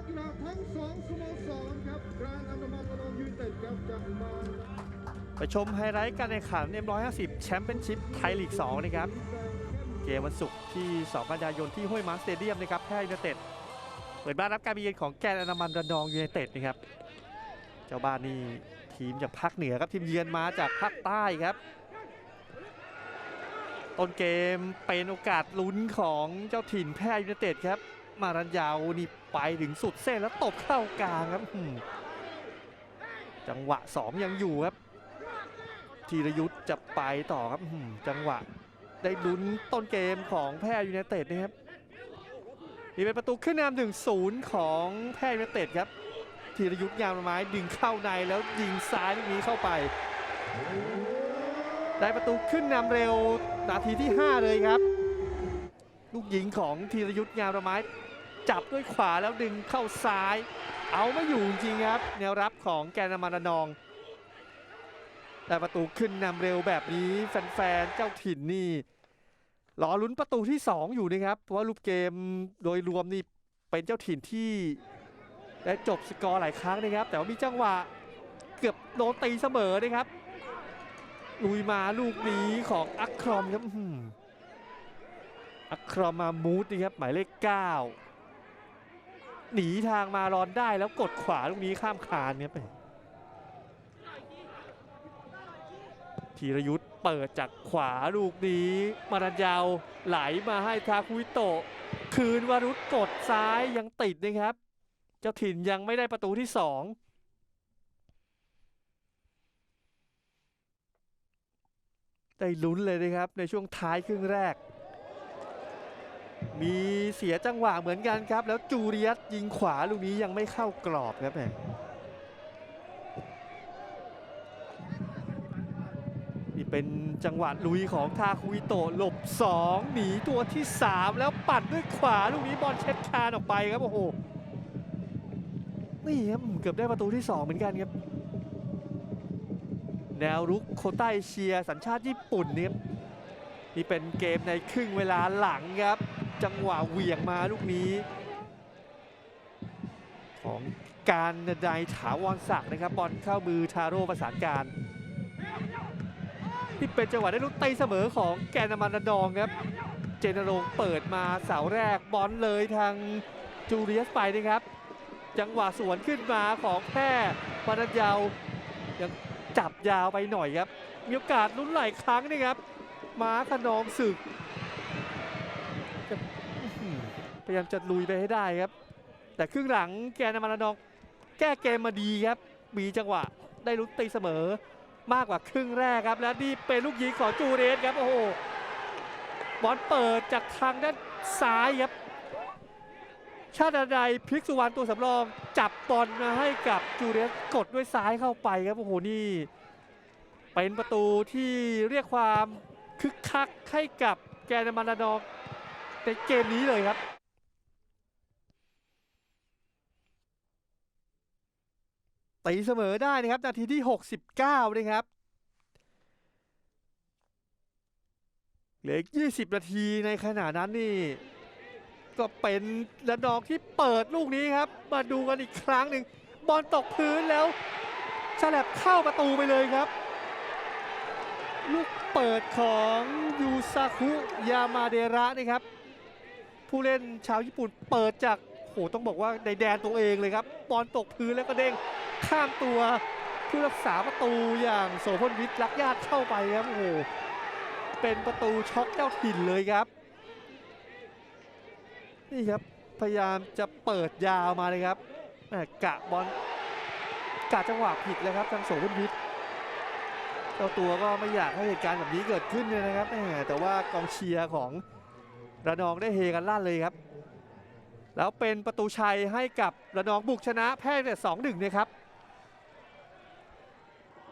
นักกีฬาทั้งสองสโมสรครับกรนอันดามันระนองยูไนเต็ดครับจะมาไปชมไฮไลท์การแข่งขัน M150 แชมเปี้ยนชิพไทยลีก 2 นะครับ เกมวันศุกร์ที่ 2 กันยายนที่ห้วยม้าสเตเดียมนะครับแพร่ยูไนเต็ด เปิดบ้านรับการเยือนของแกนอนามันระนองยูไนเต็ดนะครับ เจ้าบ้านนี่ทีมจากภาคเหนือครับทีมเยือนมาจากภาคใต้ครับ ต้นเกมเป็นโอกาสลุ้นของเจ้าถิ่นแพร่ยูไนเต็ดครับ มารันยาวนี่ไปถึงสุดเส้นแล้วตบเข้ากลางครับจังหวะ 2 ยังอยู่ครับธีรยุทธ์จะไปต่อครับจังหวะ ได้ลุ้นต้นเกมของแพร่ยูไนเต็ดนะครับนี่เป็นประตูขึ้นนำถึงศูนย์ของแพร่ยูไนเต็ดครับธีรยุทธ์ยามไม้ดึงเข้าในแล้วยิงซ้ายลูกนี้เข้าไป ได้ประตูขึ้นนำเร็วนาทีที่ 5 เลยครับ ลูกยิงของธีรยุทธ์ยามไม้ จับด้วยขวาแล้วดึงเข้าซ้าย เอาไม่อยู่จริงครับ แนวรับของแกนามาระนองได้ประตูขึ้นนำเร็วแบบนี้แฟนๆเจ้าถิ่นนี่รอลุ้นประตูที่ 2 อยู่นะครับ เพราะว่ารูปเกมโดยรวมนี่เป็นเจ้าถิ่นที่ได้จบสกอร์หลายครั้งนะครับ แต่ว่ามีจังหวะเกือบโดนตีเสมอนะครับลุยมาลูกนี้ของอัครอมครับอัครอมมามูดนะครับหมายเลข 9 หนีทางมารอนได้แล้วกดขวาลูกนี้ข้ามคานเนี่ยไปธีรยุทธ์เปิดจากขวาลูกนี้ มารันยาวไหลมาให้ทาคุวิโตะ คืนวรุษกดซ้ายยังติดนะครับ เจ้าถิ่นยังไม่ได้ประตูที่สองได้ลุ้นเลยนะครับในช่วงท้ายครึ่งแรก มีเสียจังหวะเหมือนกันครับ แล้วจูเรียสยิงขวาลูกนี้ยังไม่เข้ากรอบครับแหมนี่เป็นจังหวะลุยของทาคุอิโตะหลบ 2 หนีตัวที่ 3 แล้วปัดด้วยขวาลูกนี้บอลเช็ดคานออกไปครับ โอ้โห นี่ครับเกือบได้ประตูที่ 2 เหมือนกันครับ แนวรุกโคต้าเอเชียสัญชาติญี่ปุ่นเนี่ยนี่เป็นเกมในครึ่งเวลาหลังครับ จังหวะเหวี่ยงมาลูกนี้ ของการใดถาวรศักดิ์นะครับบอลเข้ามือทาโร่ประสานการที่เป็นจังหวะได้ลูกตีเสมอของแกนนามันระนองครับ เจนรงเปิดมาเสาแรกบอลเลยทางจูเลียสไปนะครับ จังหวะสวนขึ้นมาของแพร่ปนัญญาวยังจับยาวไปหน่อยครับ มีโอกาสลุ้นหลายครั้งนะครับ ม้าขนองศึก ยายามจะลุยไปให้ได้ครับ แต่ครึ่งหลังแกนนามันระนองแก้เกมมาดีครับ มีจังหวะได้ลุ้นตีเสมอมากกว่าครึ่งแรกครับ และนี่เป็นลูกยิงของจูเรสครับโอ้โหบอลเปิดจากทางด้านซ้ายครับชาติใดพลิกสุวรรณตัวสำรองจับบอลมาให้กับจูเรสกดด้วยซ้ายเข้าไปครับโอ้โหนี่ เป็นประตูที่เรียกความคึกคักให้กับแกนมานาดองในเกมนี้เลยครับ ตีเสมอได้นะครับนาทีที่ 69นะครับเหลืออีก20 นาทีในขณะนั้นนี่ ก็เป็นระนองที่เปิดลูกนี้ครับ มาดูกันอีกครั้งหนึ่งบอลตกพื้นแล้วฉลับเข้าประตูไปเลยครับ ลูกเปิดของยูซาคุยามาเดระนะครับ ผู้เล่นชาวญี่ปุ่นเปิดจากโหต้องบอกว่าในแดนตัวเองเลยครับบอลตกพื้นแล้วก็เด้ง ข้ามตัวผู้รักษาประตูอย่างโสพลวิทย์รักญาติเข้าไปครับโอ้โหเป็นประตูช็อกเจ้าถิ่นเลยครับ นี่ครับพยายามจะเปิดยาวมาเลยครับแหมกะบอลกะจังหวะผิดเลยครับทางโสพลวิทย์เจ้าตัวก็ไม่อยากให้เหตุการณ์แบบนี้เกิดขึ้นเลยนะครับแหมแต่ว่ากองเชียร์ของระนองได้เฮกันลั่นเลยครับ แล้วเป็นประตูชัยให้กับระนองบุกชนะแพ้แต่สองหนึ่งนะครับ